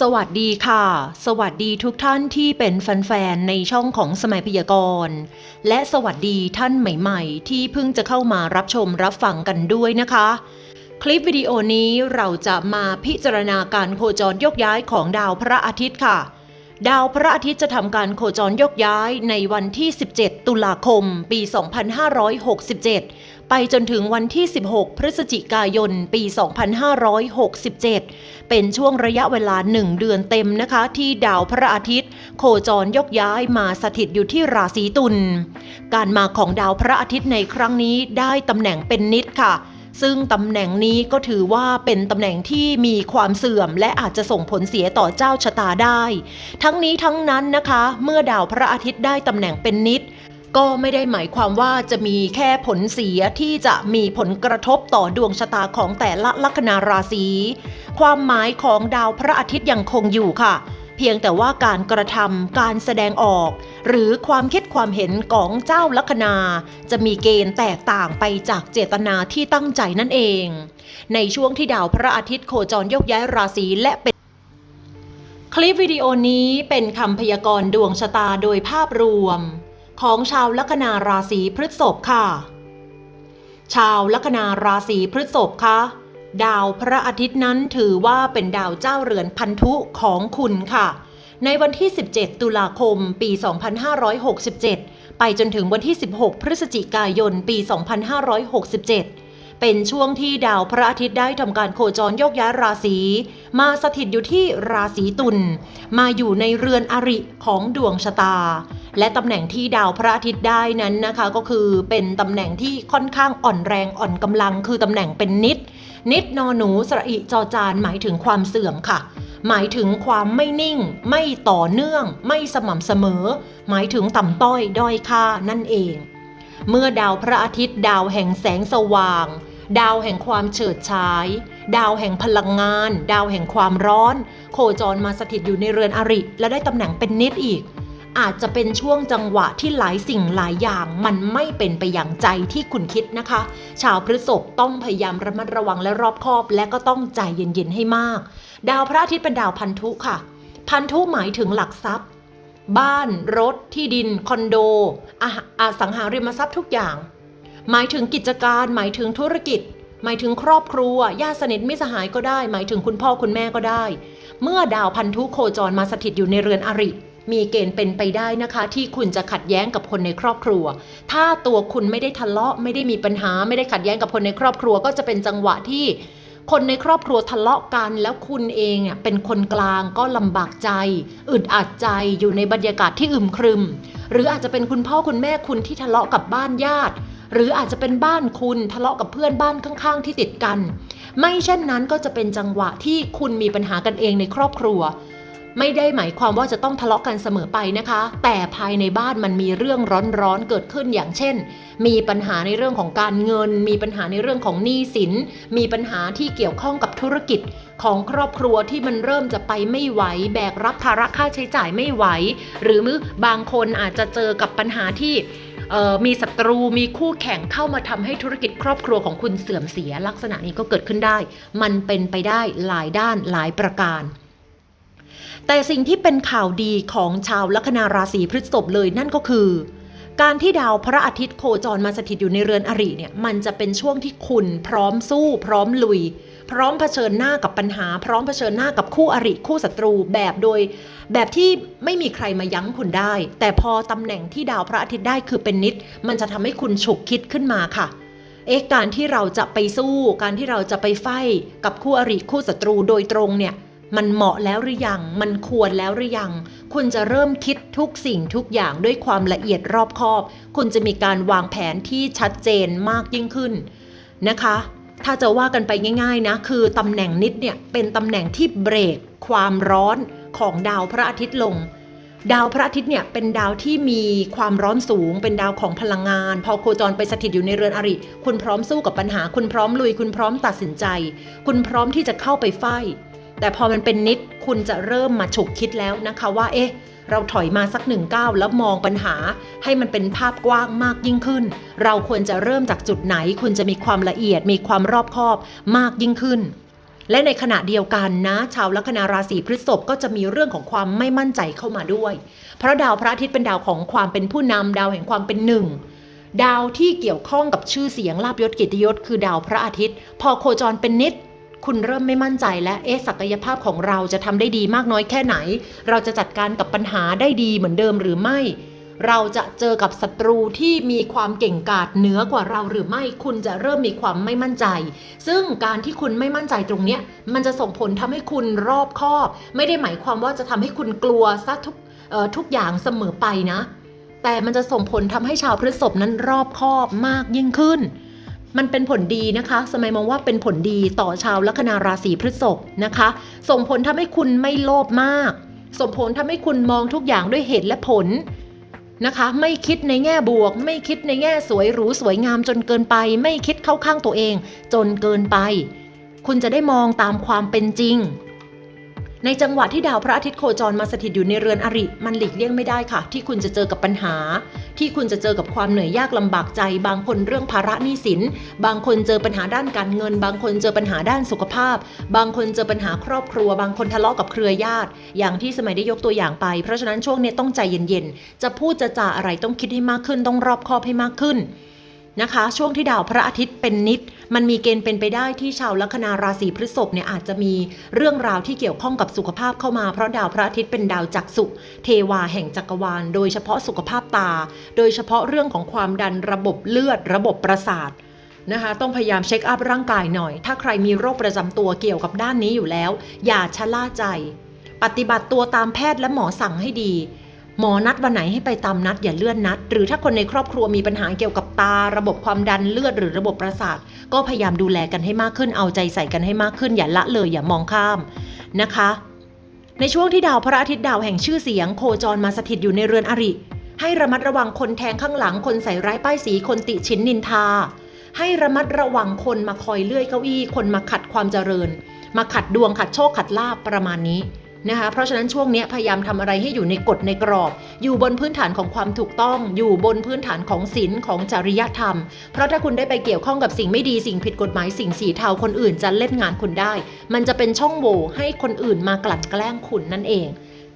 สวัสดีค่ะ สวัสดีทุกท่านที่เป็นแฟนๆในช่องของสมัยพยากรณ์และสวัสดีท่านใหม่ๆ ที่เพิ่งจะเข้ามารับชมรับฟังกันด้วยนะคะ คลิปวิดีโอนี้เราจะมาพิจารณาการโคจรยกย้ายของดาวพระอาทิตย์ค่ะ ดาวพระอาทิตย์จะทำการโคจรยกย้ายในวันที่ 17 ตุลาคม ปี 2567 ไปจนถึงวันที่ 16 พฤศจิกายน ปี 2567 เป็นช่วงระยะเวลา 1 เดือนเต็มนะคะ ที่ดาวพระอาทิตย์ โคจรยกย้ายมาสถิตอยู่ที่ราศีตุล การมาของดาวพระอาทิตย์ในครั้งนี้ได้ตำแหน่งเป็นนิดค่ะซึ่งตำแหน่งนี้ก็ถือว่าเป็นตำแหน่งที่มีความเสื่อม และอาจจะส่งผลเสียต่อเจ้าชะตาได้ ทั้งนี้ทั้งนั้นนะคะ เมื่อดาวพระอาทิตย์ได้ตำแหน่งเป็นนิด ก็ไม่ได้หมายความว่าจะมีแค่ผลเสียที่จะมีผลกระทบต่อดวงชะตาของแต่ละลัคนาราศี ความหมายของดาวพระอาทิตย์ยังคงอยู่ค่ะ เพียงแต่ว่าการกระทำการแสดงออก หรือความคิดความเห็นของเจ้าลัคนา จะมีเกณฑ์แตกต่างไปจากเจตนาที่ตั้งใจนั่นเอง ในช่วงที่ดาวพระอาทิตย์โคจรยกย้ายราศีและเป็นคลิปวิดีโอนี้เป็นคำพยากรณ์ดวงชะตาโดยภาพรวม ของชาวลัคนาราศีพฤษภค่ะ ชาวลัคนาราศีพฤษภคะดาวพระอาทิตย์นั้นถือว่าเป็นดาวเจ้าเรือนพันธุของคุณค่ะ ในวันที่ 17 ตุลาคม ปี 2567 ไปจนถึงวันที่ 16 พฤศจิกายน ปี 2567 เป็นช่วงที่ดาวพระอาทิตย์ได้ทำการโคจรโยกย้ายราศี มาสถิตอยู่ที่ราศีตุลมาอยู่ในเรือนอริของดวงชะตา และตำแหน่งที่ดาวพระอาทิตย์ได้นั้นนะคะ ก็คือเป็นตำแหน่งที่ค่อนข้างอ่อนแรงอ่อนกำลัง คือตำแหน่งเป็นนิด นิดนอหนูสระอิจอจานหมายถึงความเสื่อมค่ะหมายถึงความไม่นิ่ง ไม่ต่อเนื่อง ไม่สม่ำเสมอ หมายถึงต่ำต้อยด้อยค่านั่นเอง เมื่อดาวพระอาทิตย์ดาวแห่งแสงสว่าง ดาวแห่งความเฉิดฉาย ดาวแห่งพลังงาน ดาวแห่งความร้อน โคจรมาสถิตอยู่ในเรือนอริ และได้ตำแหน่งเป็นนิดอีก อาจจะเป็นช่วงจังหวะที่หลายสิ่งหลายอย่างมันไม่เป็นไปอย่างใจที่คุณคิดนะคะ ชาวพฤษภต้องพยายามระมัดระวังและรอบคอบ และก็ต้องใจเย็นๆให้มาก ดาวพระอาทิตย์เป็นดาวพันธุค่ะ พันธุหมายถึงหลักทรัพย์ บ้านรถที่ดิน คอนโดอาอสังหาริมทรัพย์ทุกอย่าง หมายถึงกิจการ หมายถึงธุรกิจ หมายถึงครอบครัวญาติสนิทมิสหายก็ได้ หมายถึงคุณพ่อคุณแม่ก็ได้ เมื่อดาวพันธุโคจรมาสถิตอยู่ในเรือนอริ มีเกณฑ์เป็นไปได้นะคะ ที่คุณจะขัดแย้งกับคนในครอบครัว ถ้าตัวคุณไม่ได้ทะเลาะไม่ได้มีปัญหา ไม่ได้ขัดแย้งกับคนในครอบครัว ก็จะเป็นจังหวะที่คนในครอบครัวทะเลาะกัน แล้วคุณเองเนี่ยเป็นคนกลางก็ลำบากใจ อึดอัดใจอยู่ในบรรยากาศที่อึมครึม หรืออาจจะเป็นคุณพ่อคุณแม่คุณที่ทะเลาะกับบ้านญาติ หรืออาจจะเป็นบ้านคุณทะเลาะกับเพื่อนบ้านข้างๆ ที่ติดกัน ไม่เช่นนั้นก็จะเป็นจังหวะที่คุณมีปัญหากันเองในครอบครัว ไม่ได้หมายความว่าจะต้องทะเลาะกันเสมอไปนะคะ แต่ภายในบ้านมันมีเรื่องร้อนๆเกิดขึ้นอย่างเช่น มีปัญหาในเรื่องของการเงิน มีปัญหาในเรื่องของหนี้สิน มีปัญหาที่เกี่ยวข้องกับธุรกิจของครอบครัวที่มันเริ่มจะไปไม่ไหว แบกรับภาระค่าใช้จ่ายไม่ไหว หรือบางคนอาจจะเจอกับปัญหาที่ มีศัตรูมีคู่แข่งเข้ามาทำให้ธุรกิจครอบครัวของคุณเสื่อมเสียลักษณะนี้ก็เกิดขึ้นได้ มันเป็นไปได้หลายด้านหลายประการแต่สิ่งที่เป็นข่าวดีของชาวลัคนาราศีพฤษภเลยนั่นก็คือ การที่ดาวพระอาทิตย์โคจรมาสถิตอยู่ในเรือนอริเนี่ยมันจะเป็นช่วงที่คุณพร้อมสู้ พร้อมลุย พร้อมเผชิญหน้ากับปัญหา พร้อมเผชิญหน้ากับคู่อริคู่ศัตรูแบบโดย แบบที่ไม่มีใครมายั้งคุณได้ แต่พอตำแหน่งที่ดาวพระอาทิตย์ได้คือเป็นนิด มันจะทำให้คุณฉุกคิดขึ้นมาค่ะเอ๊ะการที่เราจะไปสู้ การที่เราจะไปไฟกับคู่อริคู่ศัตรูโดยตรงเนี่ย มันเหมาะแล้วหรือยัง มันควรแล้วหรือยัง คุณจะเริ่มคิดทุกสิ่งทุกอย่างด้วยความละเอียดรอบคอบ คุณจะมีการวางแผนที่ชัดเจนมากยิ่งขึ้นนะคะ ถ้าจะว่ากันไปง่ายๆนะคือตำแหน่งนิดเนี่ยเป็นตำแหน่งที่เบรกความร้อนของดาวพระอาทิตย์ลง ดาวพระอาทิตย์เนี่ยเป็นดาวที่มีความร้อนสูง เป็นดาวของพลังงาน พอโคจรไปสถิตอยู่ในเรือนอริ คุณพร้อมสู้กับปัญหา คุณพร้อมลุย คุณพร้อมตัดสินใจ คุณพร้อมที่จะเข้าไปไฟแต่พอมันเป็นนิดคุณจะเริ่มมาฉุกคิดแล้วนะคะว่าเอ๊ะ เราถอยมาสักหนึ่งก้าวแล้วมองปัญหา ให้มันเป็นภาพกว้างมากยิ่งขึ้น เราควรจะเริ่มจากจุดไหน คุณจะมีความละเอียดมีความรอบคอบมากยิ่งขึ้นและในขณะเดียวกันนะ ชาวลัคนาราศีพฤษภก็จะมีเรื่องของความไม่มั่นใจเข้ามาด้วย เพราะดาวพระอาทิตย์เป็นดาวของความเป็นผู้นำดาวแห่งความเป็นหนึ่ง ดาวที่เกี่ยวข้องกับชื่อเสียงลาบยศเกียรติยศคือดาวพระอาทิตย์ พอโคจรเป็นนิด คุณเริ่มไม่มั่นใจและเอ๊ะศักยภาพของเราจะทำได้ดีมากน้อยแค่ไหน เราจะจัดการกับปัญหาได้ดีเหมือนเดิมหรือไม่ เราจะเจอกับศัตรูที่มีความเก่งกาจเหนือกว่าเราหรือไม่ คุณจะเริ่มมีความไม่มั่นใจ ซึ่งการที่คุณไม่มั่นใจตรงเนี้ยมันจะส่งผลทำให้คุณรอบคอบ ไม่ได้หมายความว่าจะทำให้คุณกลัวซะทุกทุกอย่างเสมอไปนะ แต่มันจะส่งผลทำให้ชาวพฤษภนั้นรอบคอบมากยิ่งขึ้น มันเป็นผลดีนะคะ สมัยมองว่าเป็นผลดีต่อชาวลัคนาราศีพฤษภนะคะ ส่งผลทำให้คุณไม่โลภมาก ส่งผลทำให้คุณมองทุกอย่างด้วยเหตุและผลนะคะ ไม่คิดในแง่บวก ไม่คิดในแง่สวยหรูสวยงามจนเกินไป ไม่คิดเข้าข้างตัวเอง จนเกินไป คุณจะได้มองตามความเป็นจริงในจังหวะที่ดาวพระอาทิตย์โคจรมาสถิตอยู่ในเรือนอริ มันหลีกเลี่ยงไม่ได้ค่ะ ที่คุณจะเจอกับปัญหา ที่คุณจะเจอกับความเหนื่อยยากลำบากใจ บางคนเรื่องภาระหนี้สิน บางคนเจอปัญหาด้านการเงิน บางคนเจอปัญหาด้านสุขภาพ บางคนเจอปัญหาครอบครัว บางคนทะเลาะกับเครือญาติ อย่างที่สมัยได้ยกตัวอย่างไป เพราะฉะนั้นช่วงนี้ต้องใจเย็นๆ จะพูดจะจาอะไรต้องคิดให้มากขึ้น ต้องรอบคอบให้มากขึ้น นะคะ ช่วงที่ดาวพระอาทิตย์เป็นนิด มันมีเกณฑ์เป็นไปได้ที่ชาวลัคนาราศีพฤษภเนี่ยอาจจะมีเรื่องราวที่เกี่ยวข้องกับสุขภาพเข้ามาเพราะดาวพระอาทิตย์เป็นดาวจักษุเทวาแห่งจักรวาล โดยเฉพาะสุขภาพตา โดยเฉพาะเรื่องของความดันระบบเลือด ระบบประสาทนะคะต้องพยายามเช็คอัพร่างกายหน่อย ถ้าใครมีโรคประจำตัวเกี่ยวกับด้านนี้อยู่แล้ว อย่าชะล่าใจ ปฏิบัติตัวตามแพทย์และหมอสั่งให้ดี หมอนัดวันไหนให้ไปตามนัดอย่าเลื่อนนัด หรือถ้าคนในครอบครัวมีปัญหาเกี่ยวกับตา ระบบความดันเลือดหรือระบบประสาท ก็พยายามดูแลกันให้มากขึ้นเอาใจใส่กันให้มากขึ้น อย่าละเลยอย่ามองข้ามนะคะ ในช่วงที่ดาวพระอาทิตย์ดาวแห่งชื่อเสียง โคจรมาสถิตอยู่ในเรือนอริ ให้ระมัดระวังคนแทงข้างหลังคนใส่ร้ายป้ายสีคนติชินนินทา ให้ระมัดระวังคนมาคอยเลื่อยเก้าอี้ คนมาขัดความเจริญ มาขัดดวงขัดโชคขัดลาบประมาณนี้ นะคะ เพราะฉะนั้นช่วงนี้พยายามทำอะไรให้อยู่ในกฎในกรอบ อยู่บนพื้นฐานของความถูกต้อง อยู่บนพื้นฐานของศีลของจริยธรรม เพราะถ้าคุณได้ไปเกี่ยวข้องกับสิ่งไม่ดีสิ่งผิดกฎหมายสิ่งสีเทาคนอื่นจะเล่นงานคุณได้ มันจะเป็นช่องโหว่ให้คนอื่นมากลั่นแกล้งคุณนั่นเอง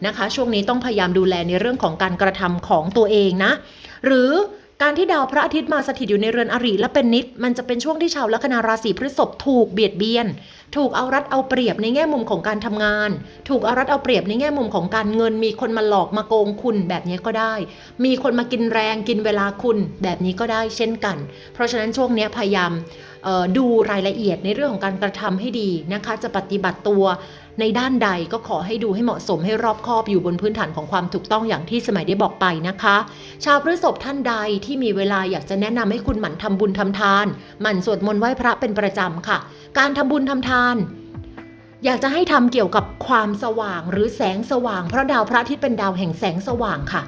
นะคะ ช่วงนี้ต้องพยายามดูแลในเรื่องของการกระทำของตัวเองนะ หรือการที่ดาวพระอาทิตย์มาสถิตอยู่ในเรือนอริและเป็นนิด มันจะเป็นช่วงที่ชาวลัคนาราศีพฤษภถูกเบียดเบียน ถูกเอารัดเอาเปรียบในแง่มุมของการทำงาน ถูกเอารัดเอาเปรียบในแง่มุมของการเงิน มีคนมาหลอกมาโกงคุณแบบนี้ก็ได้ มีคนมากินแรงกินเวลาคุณแบบนี้ก็ได้เช่นกัน เพราะฉะนั้นช่วงนี้พยายามดูรายละเอียดในเรื่องของการกระทำให้ดีนะคะ จะปฏิบัติตัวในด้านใดก็ขอให้ดูให้เหมาะสมให้รอบคอบอยู่บนพื้นฐานของความถูกต้องอย่างที่สมัยได้บอกไปนะคะ ชาวพฤษภท่านใดที่มีเวลาอยากจะแนะนำให้คุณหมั่นทำบุญทำทาน หมั่นสวดมนต์ไหว้พระเป็นประจำค่ะ การทำบุญทำทาน อยากจะให้ทำเกี่ยวกับความสว่างหรือแสงสว่าง เพราะดาวพระอาทิตย์เป็นดาวแห่งแสงสว่างค่ะ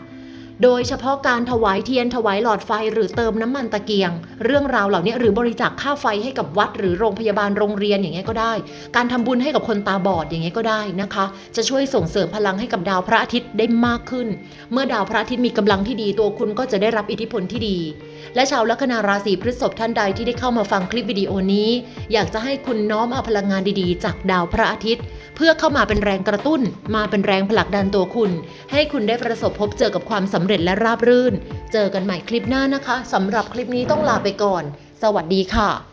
โดยเฉพาะการถวายเทียนถวายหลอดไฟหรือเติมน้ำมันตะเกียง เรื่องราวเหล่านี้หรือบริจาคค่าไฟให้กับวัด หรือโรงพยาบาลโรงเรียนอย่างเงี้ยก็ได้ การทำบุญให้กับคนตาบอดอย่างเงี้ยก็ได้นะคะ จะช่วยส่งเสริมพลังให้กับดาวพระอาทิตย์ได้มากขึ้น เมื่อดาวพระอาทิตย์มีกำลังที่ดีตัวคุณก็จะได้รับอิทธิพลที่ดี และชาวลัคนาราศีพฤษภท่านใดที่ได้เข้ามาฟังคลิปวิดีโอนี้ อยากจะให้คุณน้อมเอาพลังงานดีๆ จากดาวพระอาทิตย์ เพื่อเข้ามาเป็นแรงกระตุ้น มาเป็นแรงผลักดันตัวคุณ ให้คุณได้ประสบพบเจอกับความสำเร็จและราบรื่น เจอกันใหม่คลิปหน้านะคะสำหรับคลิปนี้ต้องลาไปก่อน สวัสดีค่ะ